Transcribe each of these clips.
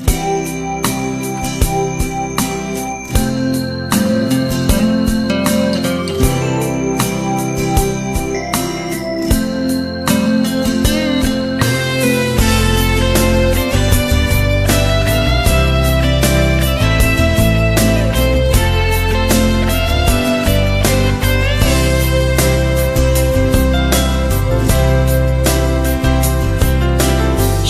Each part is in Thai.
Yeah.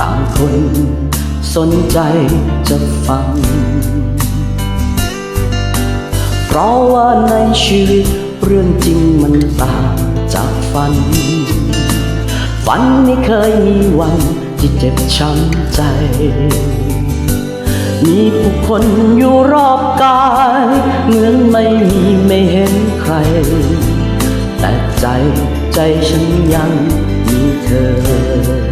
ต่างคนสนใจจะฟัง เพราะว่าในชีวิตเรื่องจริงมันต่างจากฝัน ฝันไม่เคยมีวันที่เจ็บช้ำใจ มีผู้คนอยู่รอบกายเหมือนไม่มีไม่เห็นใคร แต่ใจใจฉันยังมีเธอ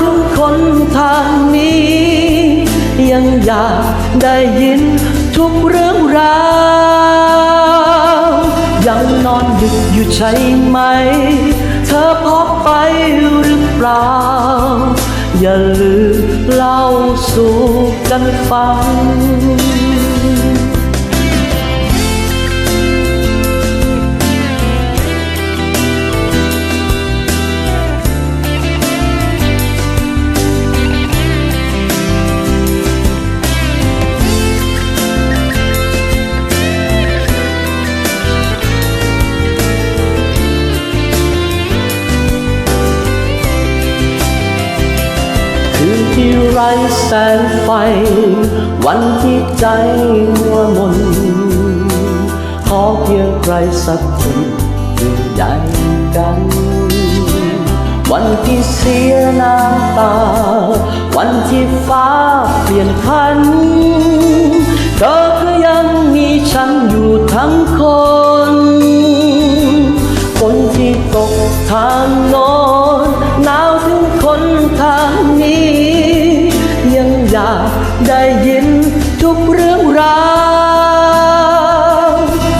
ถึงคนทางนี้ ยังอยากได้ยินทุกเรื่องราวยังนอนดึกอยู่ใช่ไหม เธอพบไปหรือเปล่า อย่าลืมเล่าสู่กันฟัง ไร้แสงไฟ วันที่ใจมัวมน ขอเพียงใครสักคนอยู่ใหญ่กัน วันที่เสียน้ำตา วันที่ฟ้าเปลี่ยนพันเธอก็ยังมีฉันอยู่ทั้งคนฝนที่ตกทางโน ยินทุกเรื่องราว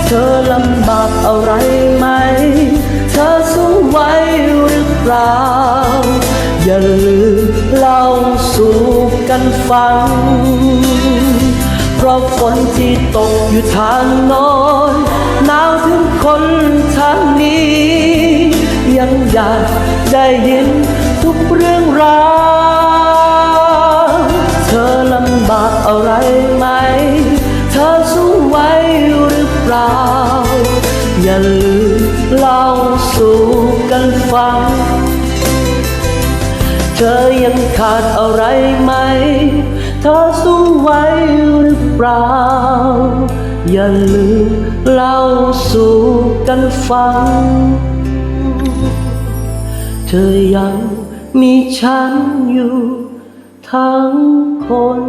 เธอลำบากอะไรไหม เธอสู้ไหวหรือเปล่า อย่าลืมเล่าสู่กันฟัง เพราะฝนที่ตกอยู่ทางโน้นหนาวถึงคนทางนี้ ยังอยากได้ยินทุกเรื่องราว เล่าสู่กันฟัง เธอยังขาดอะไรไหม เธอสู้ไหวหรือเปล่า อย่าลืมเล่าสู่กันฟัง เธอยังมีฉันอยู่ทั้งคน